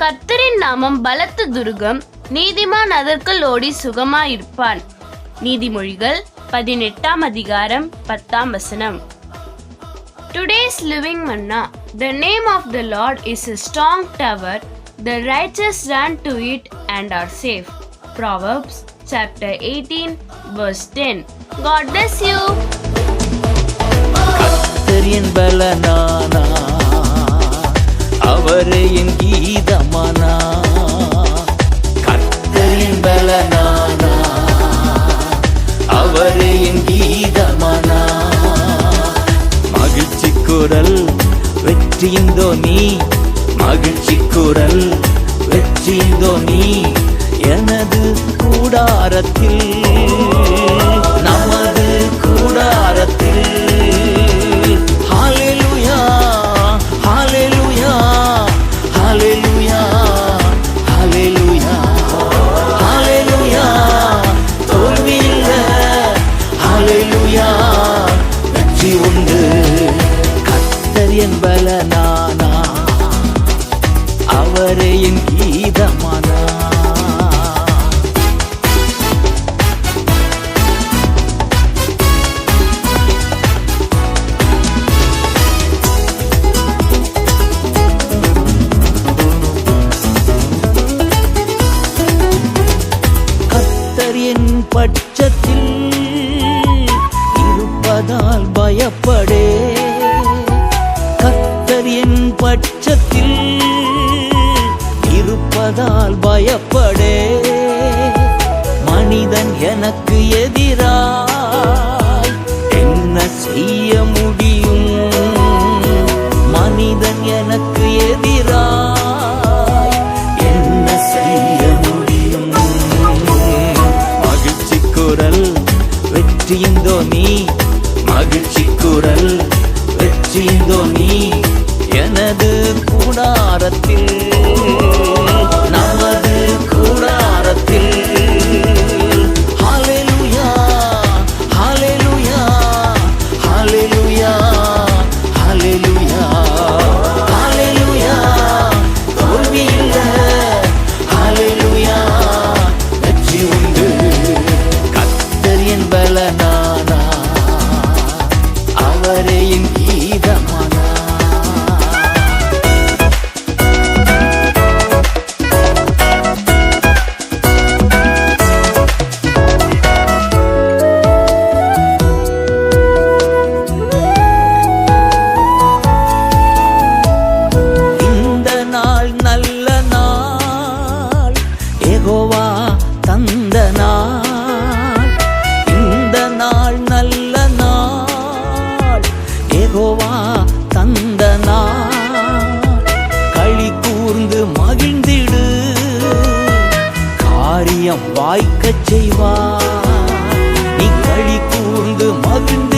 கர்த்தரின் நாமம் பலத்த துருகம் நீதிமான் அதற்குள் ஓடி சுகமாயிருப்பான் நீதிமொழிகள் பதினெட்டாம் அதிகாரம் பத்தாம் வசனம் today's living manna the name of the Lord is a strong tower the righteous run to it and are safe Proverbs chapter eighteen verse ten God bless you கர்த்தரின் பலனானா அவரை அவரே என் கீதமானா? மகிழ்ச்சி குரல் வெற்றியின் நீ? மகிழ்ச்சி குரல் வெற்றியந்தோ நீ? எனது கூடாரத்தில் என் பட்சத்தில் இருப்பதால் பயப்படே. கர்த்தர் என் பட்சத்தில் இருப்பதால் பயப்படே. மனிதன் எனக்கு எதிராய் வாய்க்கச் செய்வார். நீ களி கூர்ந்து மகிழ்ந்து